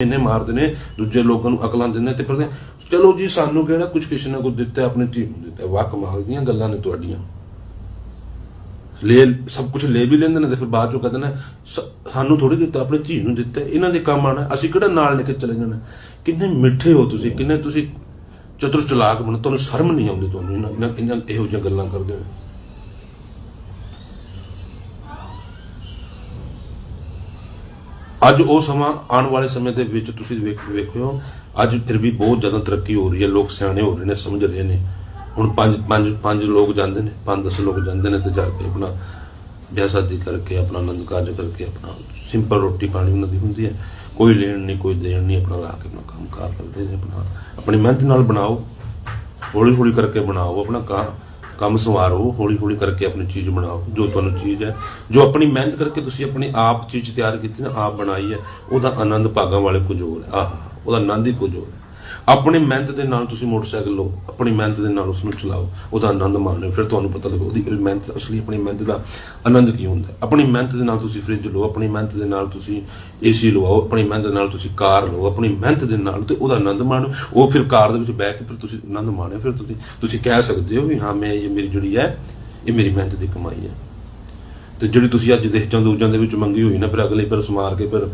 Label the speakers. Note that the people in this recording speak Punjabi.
Speaker 1: ਇਹਨੇ ਮਾਰਦੇ ਨੇ ਦੂਜੇ ਲੋਕਾਂ ਨੂੰ ਅਕਲਾਂ ਦਿੰਦੇ ਤੇ ਫਿਰ ਚਲੋ ਜੀ, ਸਾਨੂੰ ਕਿਹੜਾ ਕੁਝ ਕਿਸੇ ਨੇ ਕੁਝ ਦਿੱਤਾ, ਆਪਣੇ ਧੀ ਨੂੰ ਦਿੱਤਾ। ਵਾਹ ਕਮਾਲ ਦੀਆਂ ਗੱਲਾਂ ਨੇ ਤੁਹਾਡੀਆਂ। ਲੈ ਸਭ ਕੁਝ ਲੈ ਵੀ ਲੈਂਦੇ ਨੇ ਤੇ ਫਿਰ ਬਾਅਦ ਚੋਂ ਕਹਿੰਦੇ ਨੇ ਸਾਨੂੰ ਥੋੜੀ ਦਿੱਤਾ, ਆਪਣੀ ਧੀ ਨੂੰ ਦਿੱਤਾ, ਇਹਨਾਂ ਦੇ ਕੰਮ ਆਣਾ ਅਸੀਂ ਕਿਹੜਾ ਨਾਲ ਲੈ ਕੇ ਚਲੇ ਜਾਣਾ? ਕਿੰਨੇ ਮਿੱਠੇ ਹੋ ਤੁਸੀਂ, ਕਿੰਨੇ ਤੁਸੀਂ ਚਤੁਰ ਚਲਾਕ ਬਣ, ਤੁਹਾਨੂੰ ਸ਼ਰਮ ਨਹੀਂ ਆਉਂਦੀ ਤੁਹਾਨੂੰ ਇਹਨਾਂ ਇਹਨਾਂ ਇਹੋ ਜਿਹੀਆਂ ਗੱਲਾਂ ਕਰਦੇ ਹੋ ਅੱਜ ਉਹ ਸਮਾਂ ਆਉਣ ਵਾਲੇ ਸਮੇਂ ਦੇ ਵਿੱਚ ਤੁਸੀਂ ਵੇਖ ਵੇਖਿਓ। ਅੱਜ ਫਿਰ ਵੀ ਬਹੁਤ ਜ਼ਿਆਦਾ ਤਰੱਕੀ ਹੋ ਰਹੀ ਹੈ। ਲੋਕ ਸਿਆਣੇ ਹੋ ਰਹੇ ਨੇ, ਸਮਝ ਰਹੇ ਨੇ। ਹੁਣ ਪੰਜ ਪੰਜ ਪੰਜ ਲੋਕ ਜਾਂਦੇ ਨੇ, ਪੰਜ ਦਸ ਲੋਕ ਜਾਂਦੇ ਨੇ ਤੇ ਜਾ ਕੇ ਆਪਣਾ ਵਿਆਹ ਸ਼ਾਦੀ ਕਰਕੇ, ਆਪਣਾ ਆਨੰਦ ਕਾਰਜ ਕਰਕੇ, ਆਪਣਾ ਸਿੰਪਲ ਰੋਟੀ ਪਾਣੀ ਉਹਨਾਂ ਦੀ ਹੁੰਦੀ ਹੈ। ਕੋਈ ਲੈਣ ਨਹੀਂ, ਕੋਈ ਦੇਣ ਨਹੀਂ, ਆਪਣਾ ਲਾ ਕੇ ਆਪਣਾ ਕੰਮ ਕਾਰ ਕਰਦੇ ਨੇ, ਆਪਣਾ ਆਪਣੀ ਮਿਹਨਤ ਨਾਲ ਬਣਾਓ। ਹੌਲੀ ਹੌਲੀ ਕਰਕੇ ਬਣਾਓ, ਆਪਣਾ ਕਾ ਕੰਮ ਸੰਵਾਰੋ ਹੌਲੀ ਹੌਲੀ ਕਰਕੇ ਆਪਣੀ ਚੀਜ਼ ਬਣਾਓ, ਜੋ ਤੁਹਾਨੂੰ ਚੀਜ਼ ਹੈ। ਜੋ ਆਪਣੀ ਮਿਹਨਤ ਕਰਕੇ ਤੁਸੀਂ ਆਪਣੀ ਆਪ ਚੀਜ਼ ਤਿਆਰ ਕੀਤੀ ਨਾ, ਆਪ ਬਣਾਈ ਹੈ, ਉਹਦਾ ਆਨੰਦ ਭਾਗਾਂ ਵਾਲੇ ਕੁਝ ਹੋਰ ਹੈ। ਆਹ, ਉਹਦਾ ਆਨੰਦ ਹੀ ਕੁਝ ਹੋਰ ਹੈ। ਆਪਣੀ ਮਿਹਨਤ ਦੇ ਨਾਲ ਤੁਸੀਂ ਮੋਟਰਸਾਈਕਲ ਲਓ, ਆਪਣੀ ਮਿਹਨਤ ਦੇ ਨਾਲ ਉਸ ਨੂੰ ਚਲਾਓ, ਉਹਦਾ ਆਨੰਦ ਮਾਣੋ ਫਿਰ ਤੁਹਾਨੂੰ ਪਤਾ ਲੱਗੂ ਉਹਦੀ ਮਿਹਨਤ, ਅਸਲੀ ਆਪਣੀ ਮਿਹਨਤ ਦਾ ਆਨੰਦ ਕੀ ਹੁੰਦਾ ਆਪਣੀ ਮਿਹਨਤ ਦੇ ਨਾਲ ਤੁਸੀਂ ਫ੍ਰਿਜ ਲਓ, ਆਪਣੀ ਮਿਹਨਤ ਦੇ ਨਾਲ ਤੁਸੀਂ ਏਸੀ ਲਵਾਓ, ਆਪਣੀ ਮਿਹਨਤ ਦੇ ਨਾਲ ਤੁਸੀਂ ਕਾਰ ਲਓ, ਆਪਣੀ ਮਿਹਨਤ ਦੇ ਨਾਲ ਤੇ ਉਹਦਾ ਆਨੰਦ ਮਾਣੋ ਉਹ ਫਿਰ ਕਾਰ ਦੇ ਵਿੱਚ ਬਹਿ ਕੇ ਫਿਰ ਤੁਸੀਂ ਆਨੰਦ ਮਾਣਿਓ, ਫਿਰ ਤੁਸੀਂ ਤੁਸੀਂ ਕਹਿ ਸਕਦੇ ਹੋ ਵੀ ਹਾਂ, ਮੈਂ ਇਹ ਮੇਰੀ ਜਿਹੜੀ ਹੈ, ਇਹ ਮੇਰੀ ਮਿਹਨਤ ਦੀ ਕਮਾਈ ਹੈ। ਤੇ ਜਿਹੜੀ ਤੁਸੀਂ ਅੱਜ ਦੇਸ਼ਾਂ ਦੂਜਾਂ ਦੇ ਵਿੱਚ ਮੰਗੀ ਹੋਈ ਨਾ, ਫਿਰ ਅਗਲੇ ਫਿਰ ਸਮਾਰ ਕੇ ਫਿਰ